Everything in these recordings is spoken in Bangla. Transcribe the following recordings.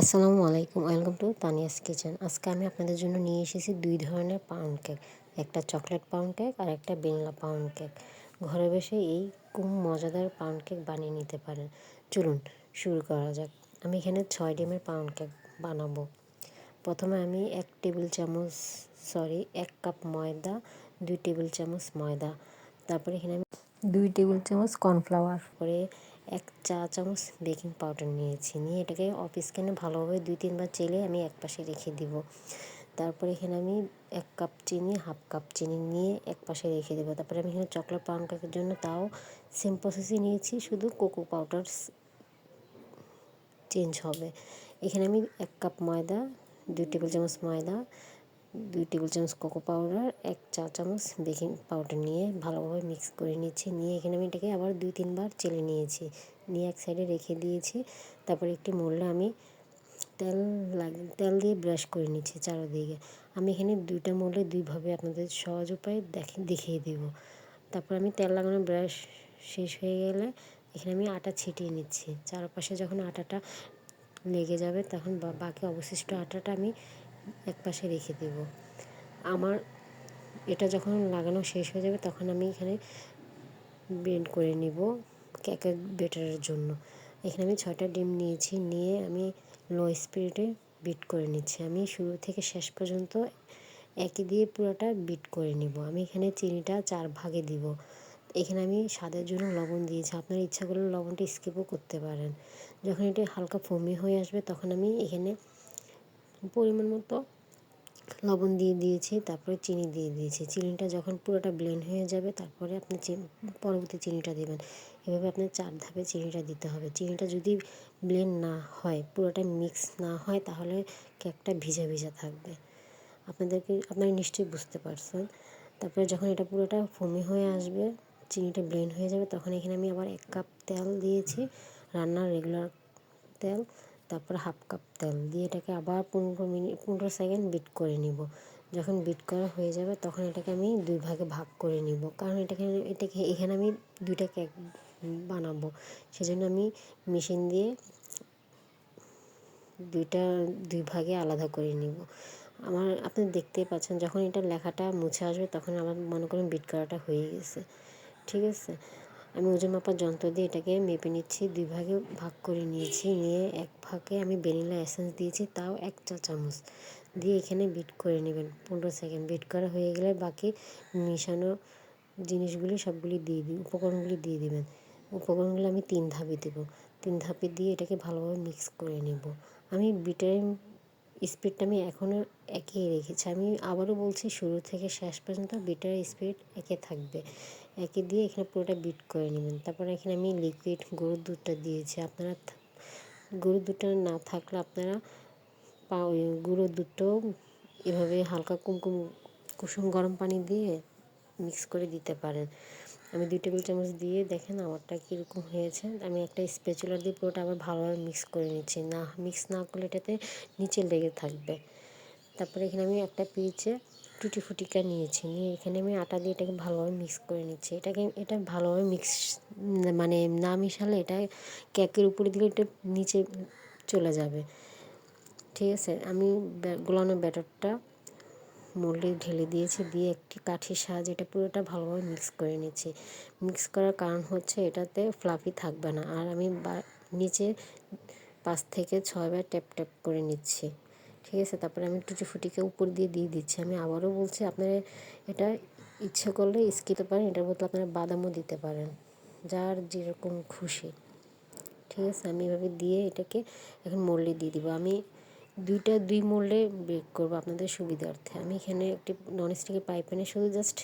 আসসালামু আলাইকুম, ওয়েলকাম টু তানিয়াস কিচেন। আজকে আমি আপনাদের জন্য নিয়ে এসেছি দুই ধরনের পাউন্ড কেক। একটা চকলেট পাউন্ড কেক আর একটা ভ্যানিলা পাউন্ড কেক। ঘরে বসে এই খুব মজাদার পাউন্ড কেক বানিয়ে নিতে পারেন। চলুন শুরু করা যাক। আমি এখানে ছয় ডিমের পাউন্ড কেক বানাবো। প্রথমে আমি এক টেবিল চামচ, সরি, এক কাপ ময়দা, দুই টেবিল চামচ ময়দা। তারপরে এখানে আমি দুই টেবিল চামচ কর্নফ্লাওয়ার। পরে এক চা চামচ বেকিং পাউডার নিয়েছি। নিয়ে এটাকে অফ স্ক্যানে ভালোভাবে দুই তিনবার চেলে আমি এক পাশে রেখে দিব। তারপরে এখানে আমি এক কাপ চিনি, হাফ কাপ চিনি নিয়ে এক পাশে রেখে দেবো। তারপরে আমি এখানে চকলেট পাউন্ড কেকের জন্য তাও সেম প্রসেসে নিয়েছি, শুধু কোকো পাউডার চেঞ্জ হবে। এখানে আমি এক কাপ ময়দা, দুই টেবিল চামচ ময়দা দুই টেবিল চামচ কোকো পাউডার এক চা চামচ বেকিং পাউডার নিয়ে ভালোভাবে মিক্স করে নিচ্ছি নিয়ে এখানে আমি এটাকে আবার দুই তিনবার চেলে নিয়েছি। নিয়ে এক সাইডে রেখে দিয়েছি। তারপরে একটি মোল্ডে আমি তেল লাগে, তেল দিয়ে ব্রাশ করে নিচ্ছি চারোদিকে। আমি এখানে দুইটা মোল্ডে দুইভাবে আপনাদের সহজ উপায়ে দেখে, দেখিয়ে দিব। তারপর আমি তেল লাগানো ব্রাশ শেষ হয়ে গেলে এখানে আমি আটা ছিটিয়ে নিচ্ছি। চারপাশে যখন আটাটা লেগে যাবে তখন বাকি অবশিষ্ট আটাটা আমি এক পাশে রেখে দেব। আমার এটা যখন লাগানো শেষ হয়ে যাবে তখন আমি এখানে বেন্ড করে নিব কেকের বেটারের জন্য। এখানে আমি ছয়টা ডিম নিয়েছি, নিয়ে আমি লো স্পিডে বিট করে নিচ্ছি। আমি শুরু থেকে শেষ পর্যন্ত একই দিয়ে পুরোটা বিট করে নিব। আমি এখানে চিনিটা চার ভাগে দিব। এখানে আমি স্বাদের জন্য লবণ দিয়েছি। আপনার ইচ্ছা করলে লবণটা স্কিপও করতে পারেন। যখন এটি হালকা ফমি হয়ে আসবে তখন আমি এখানে পরিমাণ মতো লবণ দিয়ে দিয়েছি, তারপরে চিনি দিয়ে দিয়েছি। চিনিটা যখন পুরোটা ব্লেন্ড হয়ে যাবে, তারপরে আপনি পরবর্তী চিনিটা দেবেন। এভাবে আপনার চার ধাপে চিনিটা দিতে হবে। চিনিটা যদি ব্লেন্ড না হয়, পুরোটা মিক্স না হয়, তাহলে কেকটা ভিজা ভিজা থাকবে। আপনাদেরকে, আপনারা নিশ্চয়ই বুঝতে পারছেন। তারপরে যখন এটা পুরোটা ফমি হয়ে আসবে, চিনিটা ব্লেন্ড হয়ে যাবে, তখন এখানে আমি আবার এক কাপ তেল দিয়েছি, রান্নার রেগুলার তেল। তারপর হাফ কাপ তেল দিয়ে এটাকে আবার পনেরো মিনিট, পনেরো সেকেন্ড বিট করে নিব। যখন বিট করা হয়ে যাবে তখন এটাকে আমি দুই ভাগে ভাগ করে নিব। কারণ এটাকে এটাকে, এখানে আমি দুইটা কেক বানাবো। সেজন্য আমি মেশিন দিয়ে দুইটা, দুই ভাগে আলাদা করে নিব। আমার, আপনি দেখতেই পাচ্ছেন, যখন এটা লেখাটা মুছে আসবে তখন আমার মনে করেন বিট করাটা হয়ে গেছে। ঠিক আছে? আমি ওজন মাপার যন্ত্র দিয়ে এটাকে মেপে নিচ্ছি, দুই ভাগে ভাগ করে নিয়েছি। নিয়ে এক ভাগে আমি ভ্যানিলা এসেন্স দিয়েছি, তাও এক চা চামচ। দিয়ে এখানে বিট করে নেবেন, পনেরো সেকেন্ড। বিট করা হয়ে গেলে বাকি মিশানো জিনিসগুলি সবগুলি দিয়ে দিই উপকরণগুলি দিয়ে দেবেন। উপকরণগুলো আমি তিন ধাপে দেবো। তিন ধাপে দিয়ে এটাকে ভালোভাবে মিক্স করে নেব। আমি বিটের স্পিডটা আমি এখনও একই রেখেছি। আমি আবারও বলছি, শুরু থেকে শেষ পর্যন্ত বিটার স্পিড একে থাকবে। একে দিয়ে এখানে পুরোটা বিট করে নেবেন। তারপরে এখানে আমি লিকুইড গরুর দুধটা দিয়েছি। আপনারা গরুর দুধটা না থাকলে আপনারা পা গুঁড়োর দুধটাও এভাবে হালকা কুমকুম কুসুম গরম পানি দিয়ে মিক্স করে দিতে পারেন। আমি দুই টেবিল চামচ দিয়ে দেখেন আমারটা কীরকম হয়েছে। আমি একটা স্পেচুলার দিয়ে পুরোটা আবার ভালোভাবে মিক্স করে নিচ্ছি। না মিক্স না করলে এটাতে নিচে লেগে থাকবে। তারপরে এখানে আমি একটা পিচে টুটি ফুটিকা নিয়েছি। নিয়ে এখানে আমি আটা দিয়ে এটাকে ভালোভাবে মিক্স করে নিচ্ছি। এটাকে, এটা ভালোভাবে মিক্স মানে না মিশালে এটা কেকের উপরে দিলে এটা নিচে চলে যাবে। ঠিক আছে? আমি গোলানো ব্যাটারটা মোল্ডে ঢেলে দিয়েছি, দিয়ে একটি কাঠির সাহায্যে এটা পুরোটা ভালোভাবে মিক্স করে নিচ্ছি। মিক্স করার কারণ হচ্ছে এটাতে ফ্লাফি থাকবে না। আর আমি নিচে পাঁচ থেকে ছয়বার ট্যাপ ট্যাপ করে নিচ্ছি। ঠিক আছে? তারপরে আমি টুটি ফুটিকে উপর দিয়ে দিয়ে দিচ্ছি। আমি আবারও বলছি, আপনারা এটা ইচ্ছে করলে স্কিতে পারেন। এটার বদলে আপনারা বাদামও দিতে পারেন। যার যেরকম খুশি। ঠিক আছে? আমি এভাবে দিয়ে এটাকে এখন মোল্ডে দিয়ে দিব। আমি দুইটা দুই মোল্ডে বেক করব আপনাদের সুবিধার্থে। আমি এখানে একটি ননস্টিকের এনে শুধু জাস্ট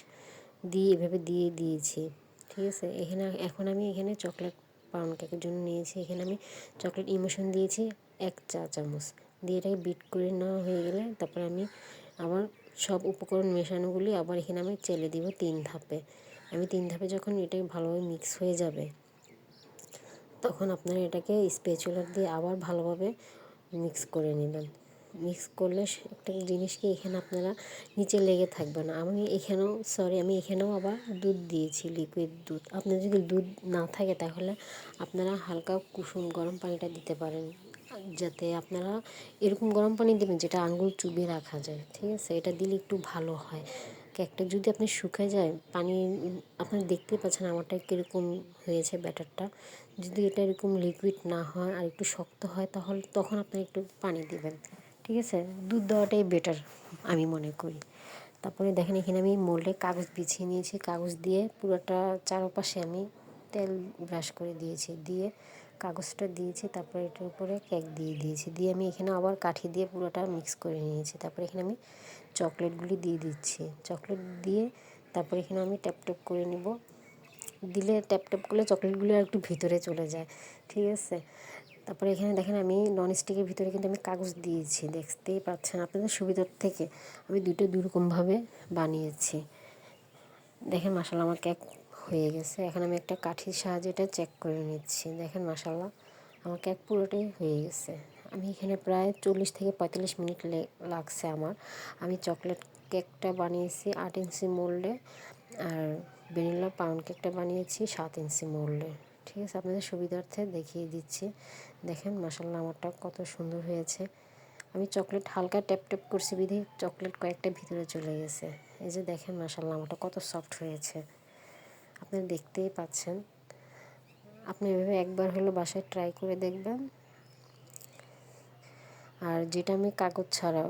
দিয়ে এভাবে দিয়ে দিয়েছি, ঠিক আছে? এখানে এখন আমি এখানে চকলেট পাউন্ড কেকের জন্য নিয়েছি। এখানে আমি চকলেট ইমোশন দিয়েছি এক চা চামচ। দিয়ে এটাকে বিট করে নেওয়া হয়ে গেলে তারপর আমি আবার সব উপকরণ মেশানোগুলি আবার এখানে আমি চেলে দিব তিন ধাপে। আমি তিন ধাপে যখন এটাকে ভালোভাবে মিক্স হয়ে যাবে, তখন আপনারা এটাকে স্পেচুলার দিয়ে আবার ভালোভাবে মিক্স করে নেবেন। মিক্স করলে একটা জিনিসকে এখানে আপনারা নিচে লেগে থাকবে না। আমি এখানেও সরি আমি এখানেও আবার দুধ দিয়েছি লিকুইড দুধ। আপনার যদি দুধ না থাকে তাহলে আপনারা হালকা কুসুম গরম পানিটা দিতে পারেন, যাতে আপনারা এরকম গরম পানি দেবেন যেটা আঙ্গুল চুবিয়ে রাখা যায়, ঠিক আছে? এটা দিলে একটু ভালো হয়। কেকটা যদি আপনি শুকায় যায়, পানি আপনারা দেখতেই পাচ্ছেন আমারটা কীরকম হয়েছে ব্যাটারটা। যদি এটা এরকম লিকুইড না হয় আর একটু শক্ত হয়, তাহলে তখন আপনি একটু পানি দিবেন। ঠিক আছে? দুধ দেওয়াটাই বেটার আমি মনে করি। তারপরে দেখেন, এখানে আমি মোল্ডে কাগজ বিছিয়ে নিয়েছি। কাগজ দিয়ে পুরোটা চারপাশে আমি তেল ব্রাশ করে দিয়েছি। দিয়ে কাগজটা দিয়েছি, তারপরে এটার উপরে কেক দিয়ে দিয়েছি। দিয়ে আমি এখানে আবার কাঠি দিয়ে পুরোটা মিক্স করে নিয়েছি। তারপরে এখানে আমি চকলেটগুলি দিয়ে দিচ্ছি। চকলেট দিয়ে তারপরে এখানে আমি ট্যাপ ট্যাপ করে নিব। দিলে ট্যাপ ট্যাপ করলে চকলেটগুলো আর একটু ভিতরে চলে যায়, ঠিক আছে? তারপরে এখানে দেখেন আমি ননস্টিকের ভিতরে কিন্তু আমি কাগজ দিয়েছি, দেখতেই পাচ্ছেন আপনাদের সুবিধার থেকে। আমি দুটো দুরকমভাবে বানিয়েছি। দেখেন মশালা আমার কেক হয়ে গেছে। এখন আমি একটা কাঠির সাহায্যে এটা চেক করে নিচ্ছি। দেখেন মশালা আমার কেক পুরোটাই হয়ে গেছে। আমি এখানে প্রায় চল্লিশ থেকে পঁয়তাল্লিশ মিনিট লাগছে আমার। আমি চকলেট কেকটা বানিয়েছি আট ইঞ্চি মোল্ডে আর ভ্যানিলা পাউন্ড কেকটা বানিয়েছি সাত ইঞ্চি মোল্ডে। ঠিক আছে, আপনাদের সুবিধার্থে দেখিয়ে দিচ্ছি। দেখেন মশাল্লা আমারটা কত সুন্দর হয়েছে। আমি চকলেট হালকা ট্যাপ ট্যাপ করছি বিধি চকলেট কয়েকটা ভিতরে চলে গেছে। এই যে দেখেন মশাল্লা আমারটা কত সফট হয়েছে। আপনারা দেখতেই পাচ্ছেন। আপনি এভাবে একবার হলো বাসায় ট্রাই করে দেখবেন। আর যেটা আমি কাগজ ছাড়া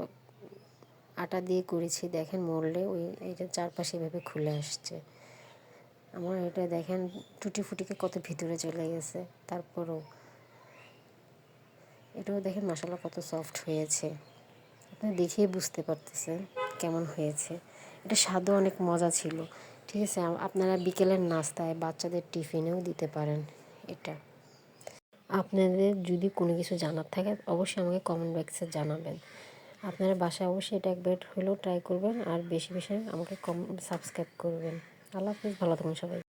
আটা দিয়ে করেছি, দেখেন মরলে ওই এটা চারপাশে এভাবে খুলে আসছে। আমার এটা দেখেন টুটি ফুটিকে কত ভিতরে চলে গেছে, তারপরও এটাও দেখেন মশলা কত সফট হয়েছে। আপনি দেখিয়ে বুঝতে পারতেছেন কেমন হয়েছে। এটা স্বাদও অনেক মজা ছিল। ঠিক আছে আপনারা বিকেলের নাস্তায় বাচ্চাদের টিফিনেও দিতে পারেন এটা। আপনাদের যদি কোনো কিছু জানার থাকে, অবশ্যই আমাকে কমেন্ট বক্সে জানাবেন। আপনারা বাসায় অবশ্যই এটা একবার হলেও ট্রাই করবেন, আর বেশি বেশি আমাকে কম সাবস্ক্রাইব করবেন। আল্লাহ হাফিজ, ভালো থাকুন সবাই।